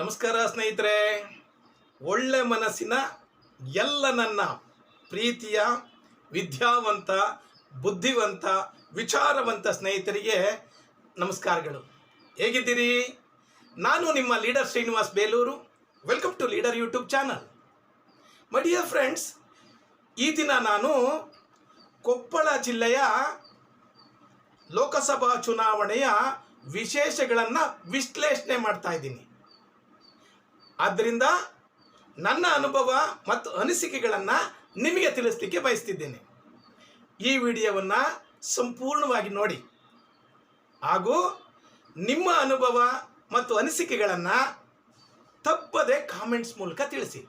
ನಮಸ್ಕಾರ ಸ್ನೇಹಿತರೆ. ಒಳ್ಳೆ ಮನಸ್ಸಿನ ಎಲ್ಲ ನನ್ನ ಪ್ರೀತಿಯ, ವಿದ್ಯಾವಂತ, ಬುದ್ಧಿವಂತ, ವಿಚಾರವಂತ ಸ್ನೇಹಿತರಿಗೆ ನಮಸ್ಕಾರಗಳು. ಹೇಗಿದ್ದೀರಿ? ನಾನು ನಿಮ್ಮ leader Srinivas Belur. Welcome to leader YouTube channel my dear friends ಈ ದಿನ ನಾನು ಕೊಪ್ಪಳ ಜಿಲ್ಲೆಯ ಲೋಕಸಭಾ ಚುನಾವಣೆಯ ವಿಶೇಷಗಳನ್ನು ವಿಶ್ಲೇಷಣೆ ಮಾಡ್ತಾ ಇದ್ದೀನಿ. ಆದ್ದರಿಂದ ನನ್ನ ಅನುಭವ ಮತ್ತು ಅನಿಸಿಕೆಗಳನ್ನು ನಿಮಗೆ ತಿಳಿಸ್ಲಿಕ್ಕೆ ಬಯಸ್ತಿದ್ದೇನೆ. ಈ ವಿಡಿಯೋವನ್ನು ಸಂಪೂರ್ಣವಾಗಿ ನೋಡಿ. ಹಾಗೂ ನಿಮ್ಮ ಅನುಭವ ಮತ್ತು ಅನಿಸಿಕೆಗಳನ್ನು ತಪ್ಪದೆ ಕಾಮೆಂಟ್ಸ್ ಮೂಲಕ ತಿಳಿಸಿ.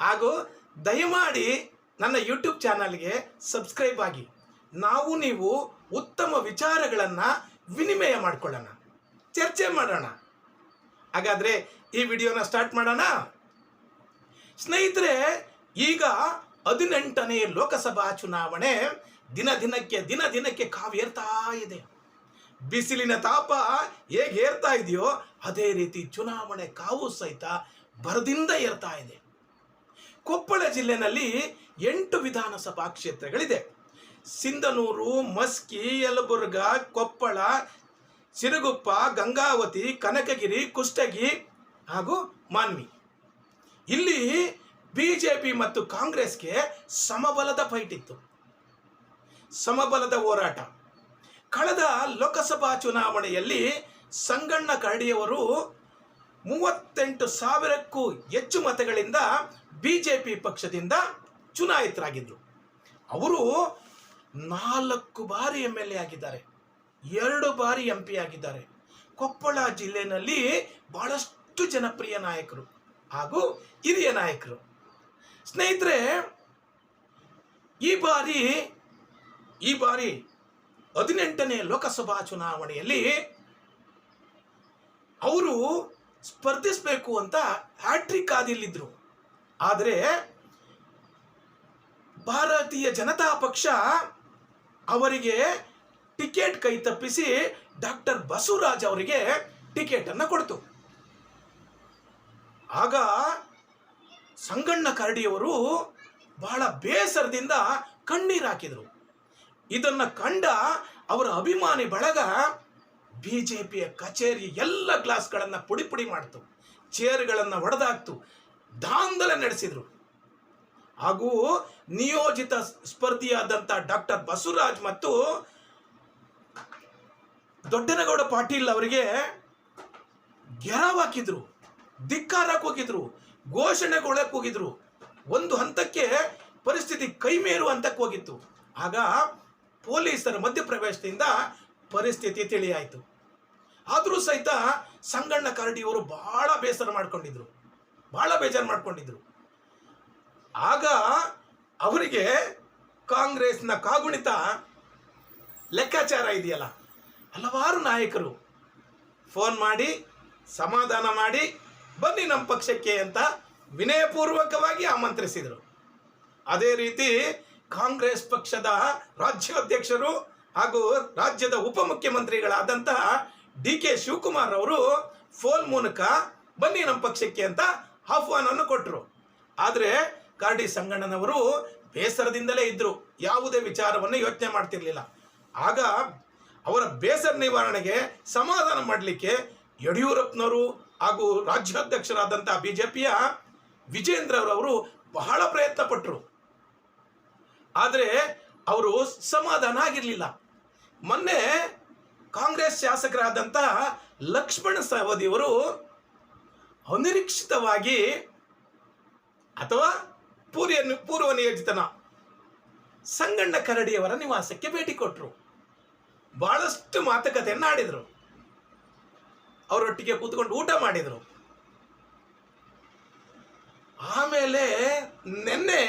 ಹಾಗೂ ದಯಮಾಡಿ ನನ್ನ ಯೂಟ್ಯೂಬ್ ಚಾನಲ್ಗೆ ಸಬ್ಸ್ಕ್ರೈಬ್ ಆಗಿ. ನಾವು ನೀವು ಉತ್ತಮ ವಿಚಾರಗಳನ್ನು ವಿನಿಮಯ ಮಾಡಿಕೊಳ್ಳೋಣ. ಚರ್ಚೆ ಮಾಡೋಣ. ಹಾಗಾದರೆ ಈ ವಿಡಿಯೋನ ಸ್ಟಾರ್ಟ್ ಮಾಡೋಣ. ಸ್ನೇಹಿತರೆ, ಈಗ ಹದಿನೆಂಟನೇ ಲೋಕಸಭಾ ಚುನಾವಣೆ ದಿನ ದಿನಕ್ಕೆ ದಿನ ದಿನಕ್ಕೆ ಕಾವೇರ್ತಾ ಇದೆ. ಬಿಸಿಲಿನ ತಾಪ ಹೇಗೆ ಏರ್ತಾ ಇದೆಯೋ ಅದೇ ರೀತಿ ಚುನಾವಣೆ ಕಾವು ಸಹಿತ ಬರದಿಂದ ಏರ್ತಾ ಇದೆ. ಕೊಪ್ಪಳ ಜಿಲ್ಲೆನಲ್ಲಿ ಎಂಟು ವಿಧಾನಸಭಾ ಕ್ಷೇತ್ರಗಳಿದೆ. ಸಿಂಧನೂರು, ಮಸ್ಕಿ, ಯಲಬುರ್ಗಾ, ಕೊಪ್ಪಳ ಸಿರುಗುಪ್ಪ, ಗಂಗಾವತಿ, ಕನಕಗಿರಿ, ಕುಷ್ಟಗಿ ಹಾಗೂ ಮಾನ್ವಿ. ಇಲ್ಲಿ ಬಿ ಜೆ ಪಿ ಮತ್ತು ಕಾಂಗ್ರೆಸ್ಗೆ ಸಮಬಲದ ಫೈಟ್ ಇತ್ತು. ಸಮಬಲದ ಹೋರಾಟ. ಕಳೆದ ಲೋಕಸಭಾ ಚುನಾವಣೆಯಲ್ಲಿ ಸಂಗಣ್ಣ ಕರಡಿಯವರು ಮೂವತ್ತೆಂಟು ಸಾವಿರಕ್ಕೂ ಹೆಚ್ಚು ಮತಗಳಿಂದ ಬಿ ಜೆ ಪಿ ಪಕ್ಷದಿಂದ ಚುನಾಯಿತರಾಗಿದ್ದರು ಅವರು ನಾಲ್ಕು ಬಾರಿ ಎಂ ಎಲ್ ಎ ಆಗಿದ್ದಾರೆ. ಎರಡು ಬಾರಿ ಎಂ ಆಗಿದ್ದಾರೆ. ಕೊಪ್ಪಳ ಜಿಲ್ಲೆಯಲ್ಲಿ ಬಹಳಷ್ಟು ಜನಪ್ರಿಯ ನಾಯಕರು ಹಾಗೂ ಹಿರಿಯ ನಾಯಕರು. ಸ್ನೇಹಿತರೆ, ಈ ಬಾರಿ ಈ ಬಾರಿ ಹದಿನೆಂಟನೇ ಲೋಕಸಭಾ ಚುನಾವಣೆಯಲ್ಲಿ ಅವರು ಸ್ಪರ್ಧಿಸಬೇಕು ಅಂತ ಹ್ಯಾಟ್ರಿಕ್ ಆದಿಲ್ಲಿದ್ರು ಆದರೆ ಭಾರತೀಯ ಜನತಾ ಪಕ್ಷ ಅವರಿಗೆ ಟಿಕೆಟ್ ಕೈ ತಪ್ಪಿಸಿ ಡಾಕ್ಟರ್ ಬಸವರಾಜ್ ಅವರಿಗೆ ಟಿಕೆಟನ್ನು ಕೊಡ್ತು. ಆಗ ಸಂಗಣ್ಣ ಕರಡಿಯವರು ಬಹಳ ಬೇಸರದಿಂದ ಕಣ್ಣೀರು ಹಾಕಿದರು. ಇದನ್ನು ಕಂಡ ಅವರ ಅಭಿಮಾನಿ ಬಳಗ ಬಿ ಜೆ ಪಿಯ ಕಚೇರಿ ಎಲ್ಲ ಗ್ಲಾಸ್ಗಳನ್ನು ಪುಡಿ ಪುಡಿ ಮಾಡ್ತು, ಚೇರ್ಗಳನ್ನು ಒಡೆದಾಕ್ತು, ದಾಂಧಲೆ ನಡೆಸಿದರು. ಹಾಗೂ ನಿಯೋಜಿತ ಸ್ಪರ್ಧಿಯಾದಂಥ ಡಾಕ್ಟರ್ ಬಸವರಾಜ್ ಮತ್ತು ದೊಡ್ಡನಗೌಡ ಪಾಟೀಲ್ ಅವರಿಗೆ ಗೆರಾವ್ ಹಾಕಿದ್ರು ಧಿಕ್ಕಾರಕ್ಕೆ ಹೋಗಿದ್ರು ಘೋಷಣೆಗೊಳಕ್ಕೆ ಹೋಗಿದ್ರು. ಒಂದು ಹಂತಕ್ಕೆ ಪರಿಸ್ಥಿತಿ ಕೈಮೇರು ಹಂತಕ್ಕೆ ಹೋಗಿತ್ತು. ಆಗ ಪೊಲೀಸರ ಮಧ್ಯಪ್ರವೇಶದಿಂದ ಪರಿಸ್ಥಿತಿ ತಿಳಿಯಾಯಿತು. ಆದರೂ ಸಹಿತ ಸಂಗಣ್ಣ ಕರಡಿಯವರು ಬಹಳ ಬೇಸರ ಮಾಡ್ಕೊಂಡಿದ್ರು. ಬಹಳ ಬೇಜಾರು ಮಾಡ್ಕೊಂಡಿದ್ರು. ಆಗ ಅವರಿಗೆ ಕಾಂಗ್ರೆಸ್ನ ಕಾಗುಣಿತ ಲೆಕ್ಕಾಚಾರ ಇದೆಯಲ್ಲ? ಹಲವಾರು ನಾಯಕರು ಫೋನ್ ಮಾಡಿ, ಸಮಾಧಾನ ಮಾಡಿ, ಬನ್ನಿ ನಮ್ಮ ಪಕ್ಷಕ್ಕೆ ಅಂತ ವಿನಯಪೂರ್ವಕವಾಗಿ ಆಮಂತ್ರಿಸಿದರು. ಅದೇ ರೀತಿ ಕಾಂಗ್ರೆಸ್ ಪಕ್ಷದ ರಾಜ್ಯಾಧ್ಯಕ್ಷರು ಹಾಗೂ ರಾಜ್ಯದ ಉಪಮುಖ್ಯಮಂತ್ರಿಗಳಾದಂತಹ ಡಿ ಕೆ ಶಿವಕುಮಾರ್ ಅವರು ಫೋನ್ ಮೂಲಕ ಬನ್ನಿ ನಮ್ಮ ಪಕ್ಷಕ್ಕೆ ಅಂತ ಆಹ್ವಾನವನ್ನು ಕೊಟ್ಟರು ಆದರೆ ಕಾರ್ಡಿ ಸಂಗಣ್ಣನವರು ಬೇಸರದಿಂದಲೇ ಇದ್ದರು ಯಾವುದೇ ವಿಚಾರವನ್ನು ಯೋಚನೆ ಮಾಡ್ತಿರ್ಲಿಲ್ಲ. ಆಗ ಅವರ ಬೇಸರ ನಿವಾರಣೆಗೆ ಸಮಾಧಾನ ಮಾಡಲಿಕ್ಕೆ ಯಡಿಯೂರಪ್ಪನವರು ಹಾಗೂ ರಾಜ್ಯಾಧ್ಯಕ್ಷರಾದಂಥ ಬಿ ಜೆ ಪಿಯ ವಿಜೇಂದ್ರರವರು ಬಹಳ ಪ್ರಯತ್ನ ಪಟ್ಟರು ಆದರೆ ಅವರು ಸಮಾಧಾನ ಆಗಿರಲಿಲ್ಲ. ಮೊನ್ನೆ ಕಾಂಗ್ರೆಸ್ ಶಾಸಕರಾದಂಥ ಲಕ್ಷ್ಮಣ ಸವದಿಯವರು ಅನಿರೀಕ್ಷಿತವಾಗಿ ಅಥವಾ ಪೂರ್ವ ಪೂರ್ವ ನಿಯೋಜಿತನ ಸಂಗಣ್ಣ ಕರಡಿಯವರ ನಿವಾಸಕ್ಕೆ ಭೇಟಿ ಕೊಟ್ಟರು ಬಹಳಷ್ಟು ಮಾತುಕತೆಯನ್ನು ಆಡಿದರು. ಅವರೊಟ್ಟಿಗೆ ಕೂತ್ಕೊಂಡು ಊಟ ಮಾಡಿದರು. ಆಮೇಲೆ ನಿನ್ನೆ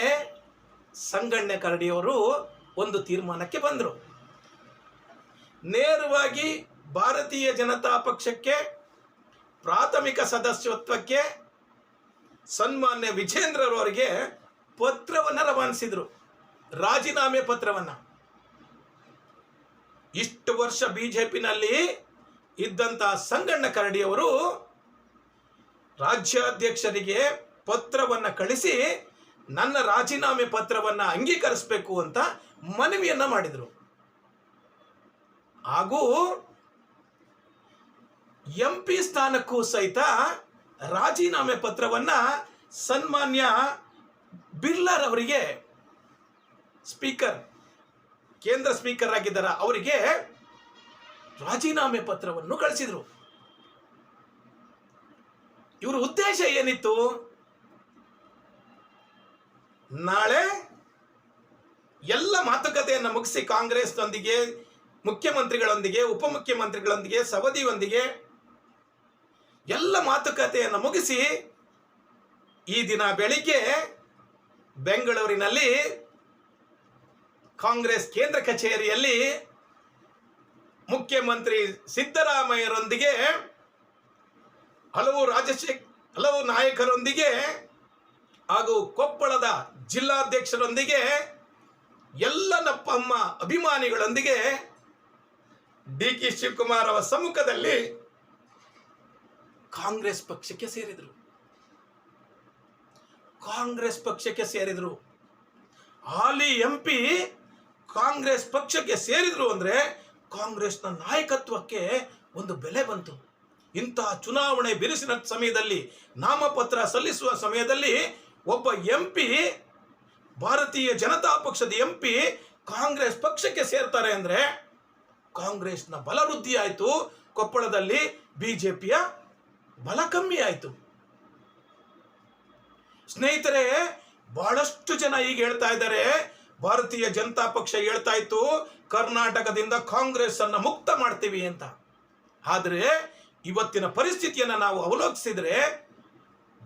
ಸಂಗಣ್ಯ ಕರಡಿಯವರು ಒಂದು ತೀರ್ಮಾನಕ್ಕೆ ಬಂದರು. ನೇರವಾಗಿ ಭಾರತೀಯ ಜನತಾ ಪಕ್ಷಕ್ಕೆ, ಪ್ರಾಥಮಿಕ ಸದಸ್ಯತ್ವಕ್ಕೆ ಸನ್ಮಾನ್ಯ ವಿಜೇಂದ್ರರವರಿಗೆ ಪತ್ರವನ್ನು ರವಾನಿಸಿದರು. ರಾಜೀನಾಮೆ ಪತ್ರವನ್ನು. ಇಷ್ಟು ವರ್ಷ ಬಿ ಜೆ ಪಿನಲ್ಲಿ ಇದ್ದಂಥ ಸಂಗಣ್ಣ ಕರಡಿಯವರು ರಾಜ್ಯಾಧ್ಯಕ್ಷರಿಗೆ ಪತ್ರವನ್ನ ಕಳಿಸಿ ನನ್ನ ರಾಜೀನಾಮೆ ಪತ್ರವನ್ನ ಅಂಗೀಕರಿಸಬೇಕು ಅಂತ ಮನವಿಯನ್ನ ಮಾಡಿದರು. ಹಾಗೂ ಎಂ ಪಿ ಸ್ಥಾನಕ್ಕೂ ಸಹಿತ ರಾಜೀನಾಮೆ ಪತ್ರವನ್ನ ಸನ್ಮಾನ್ಯ ಬಿರ್ಲಾರ್ ಅವರಿಗೆ ಸ್ಪೀಕರ್ ಕೇಂದ್ರ ಸ್ಪೀಕರ್ ಆಗಿದ್ದಾರ ಅವರಿಗೆ ರಾಜೀನಾಮೆ ಪತ್ರವನ್ನು ಕಳಿಸಿದರು. ಇವರ ಉದ್ದೇಶ ಏನಿತ್ತು? ನಾಳೆ ಎಲ್ಲ ಮಾತುಕತೆಯನ್ನು ಮುಗಿಸಿ ಕಾಂಗ್ರೆಸ್ನೊಂದಿಗೆ, ಮುಖ್ಯಮಂತ್ರಿಗಳೊಂದಿಗೆ, ಉಪಮುಖ್ಯಮಂತ್ರಿಗಳೊಂದಿಗೆ, ಸವದಿಯೊಂದಿಗೆ ಎಲ್ಲ ಮಾತುಕತೆಯನ್ನು ಮುಗಿಸಿ ಈ ದಿನ ಬೆಳಿಗ್ಗೆ ಬೆಂಗಳೂರಿನಲ್ಲಿ ಕಾಂಗ್ರೆಸ್ ಕೇಂದ್ರ ಕಚೇರಿಯಲ್ಲಿ ಮುಖ್ಯಮಂತ್ರಿ ಸಿದ್ದರಾಮಯ್ಯರೊಂದಿಗೆ ಹಲವು ರಾಜಶೇಖ್ ಹಲವು ನಾಯಕರೊಂದಿಗೆ ಹಾಗೂ ಕೊಪ್ಪಳದ ಜಿಲ್ಲಾಧ್ಯಕ್ಷರೊಂದಿಗೆ ಎಲ್ಲ ನಪ್ಪಮ್ಮ ಅಭಿಮಾನಿಗಳೊಂದಿಗೆ ಡಿ ಕೆ ಶಿವಕುಮಾರ್ ಅವರ ಸಮ್ಮುಖದಲ್ಲಿ ಕಾಂಗ್ರೆಸ್ ಪಕ್ಷಕ್ಕೆ ಸೇರಿದರು. ಕಾಂಗ್ರೆಸ್ ಪಕ್ಷಕ್ಕೆ ಸೇರಿದರು. ಹಾಲಿ ಎಂ ಪಿ ಕಾಂಗ್ರೆಸ್ ಪಕ್ಷಕ್ಕೆ ಸೇರಿದ್ರು ಅಂದ್ರೆ ಕಾಂಗ್ರೆಸ್ನ ನಾಯಕತ್ವಕ್ಕೆ ಒಂದು ಬೆಲೆ ಬಂತು. ಇಂತಹ ಚುನಾವಣೆ ಬಿರುಸಿನ ಸಮಯದಲ್ಲಿ ನಾಮಪತ್ರ ಸಲ್ಲಿಸುವ ಸಮಯದಲ್ಲಿ ಒಬ್ಬ ಎಂ ಭಾರತೀಯ ಜನತಾ ಪಕ್ಷದ ಎಂ ಕಾಂಗ್ರೆಸ್ ಪಕ್ಷಕ್ಕೆ ಸೇರ್ತಾರೆ ಅಂದ್ರೆ ಕಾಂಗ್ರೆಸ್ನ ಬಲ ಆಯಿತು. ಕೊಪ್ಪಳದಲ್ಲಿ ಬಿಜೆಪಿಯ ಬಲ ಕಮ್ಮಿ ಆಯಿತು. ಸ್ನೇಹಿತರೆ, ಬಹಳಷ್ಟು ಜನ ಈಗ ಹೇಳ್ತಾ ಇದ್ದಾರೆ ಭಾರತೀಯ ಜನತಾ ಪಕ್ಷ ಹೇಳ್ತಾ ಇತ್ತು, ಕರ್ನಾಟಕದಿಂದ ಕಾಂಗ್ರೆಸ್ ಅನ್ನು ಮುಕ್ತ ಮಾಡ್ತೀವಿ ಅಂತ. ಆದರೆ ಇವತ್ತಿನ ಪರಿಸ್ಥಿತಿಯನ್ನು ನಾವು ಅವಲೋಕಿಸಿದ್ರೆ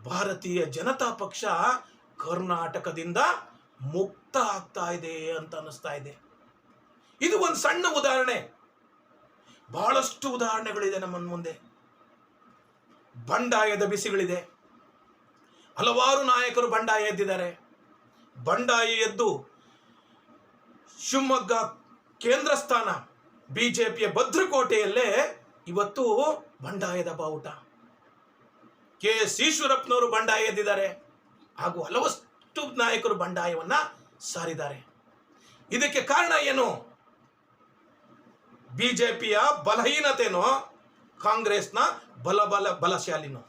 ಭಾರತೀಯ ಜನತಾ ಪಕ್ಷ ಕರ್ನಾಟಕದಿಂದ ಮುಕ್ತ ಆಗ್ತಾ ಇದೆ ಅಂತ ಅನ್ನಿಸ್ತಾ ಇದೆ. ಇದು ಒಂದು ಸಣ್ಣ ಉದಾಹರಣೆ. ಬಹಳಷ್ಟು ಉದಾಹರಣೆಗಳಿದೆ ನಮ್ಮ ಮುಂದೆ. ಬಂಡಾಯದ ಬಿಸಿಗಳಿದೆ. ಹಲವಾರು ನಾಯಕರು ಬಂಡಾಯ ಎದ್ದಿದ್ದಾರೆ. ಬಂಡಾಯ ಎದ್ದು ಶಿವಮೊಗ್ಗ ಕೇಂದ್ರ ಸ್ಥಾನ ಬಿಜೆಪಿಯ ಭದ್ರಕೋಟೆಯಲ್ಲೇ ಇವತ್ತು ಬಂಡಾಯದ ಬಾವುಟ. ಕೆ ಎಸ್ ಈಶ್ವರಪ್ಪನವರು ಬಂಡಾಯ ಎದ್ದಿದ್ದಾರೆ. ಹಾಗೂ ಹಲವಷ್ಟು ನಾಯಕರು ಬಂಡಾಯವನ್ನ ಸಾರಿದ್ದಾರೆ. ಇದಕ್ಕೆ ಕಾರಣ ಏನು? ಬಿಜೆಪಿಯ ಬಲಹೀನತೆನೋ, ಕಾಂಗ್ರೆಸ್ನ ಬಲ ಬಲ ಬಲಶಾಲಿನೋ.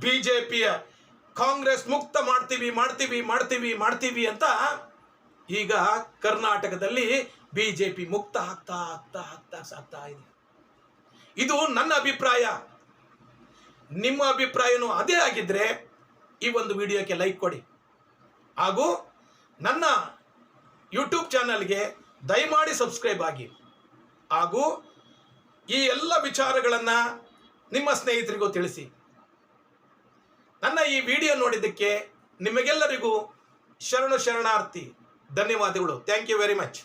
ಬಿಜೆಪಿಯ ಕಾಂಗ್ರೆಸ್ ಮುಕ್ತ ಮಾಡ್ತೀವಿ ಮಾಡ್ತೀವಿ ಮಾಡ್ತೀವಿ ಮಾಡ್ತೀವಿ ಅಂತ ಈಗ ಕರ್ನಾಟಕದಲ್ಲಿ ಬಿಜೆಪಿ ಮುಕ್ತ ಆಗ್ತಾ ಆಗ್ತಾ ಆಗ್ತಾ ಸಾಗ್ತಾ ಇದೆ. ಇದು ನನ್ನ ಅಭಿಪ್ರಾಯ. ನಿಮ್ಮ ಅಭಿಪ್ರಾಯನೂ ಅದೇ ಆಗಿದ್ರೆ ಈ ಒಂದು ವಿಡಿಯೋಕ್ಕೆ ಲೈಕ್ ಕೊಡಿ. ಹಾಗೂ ನನ್ನ ಯೂಟ್ಯೂಬ್ ಚಾನಲ್ಗೆ ದಯಮಾಡಿ ಸಬ್ಸ್ಕ್ರೈಬ್ ಆಗಿ. ಹಾಗೂ ಈ ಎಲ್ಲ ವಿಚಾರಗಳನ್ನು ನಿಮ್ಮ ಸ್ನೇಹಿತರಿಗೂ ತಿಳಿಸಿ. ನನ್ನ ಈ ವಿಡಿಯೋ ನೋಡಿದ್ದಕ್ಕೆ ನಿಮಗೆಲ್ಲರಿಗೂ ಶರಣು ಶರಣಾರ್ಥಿ. ధన్యవాదములు. Thank you very much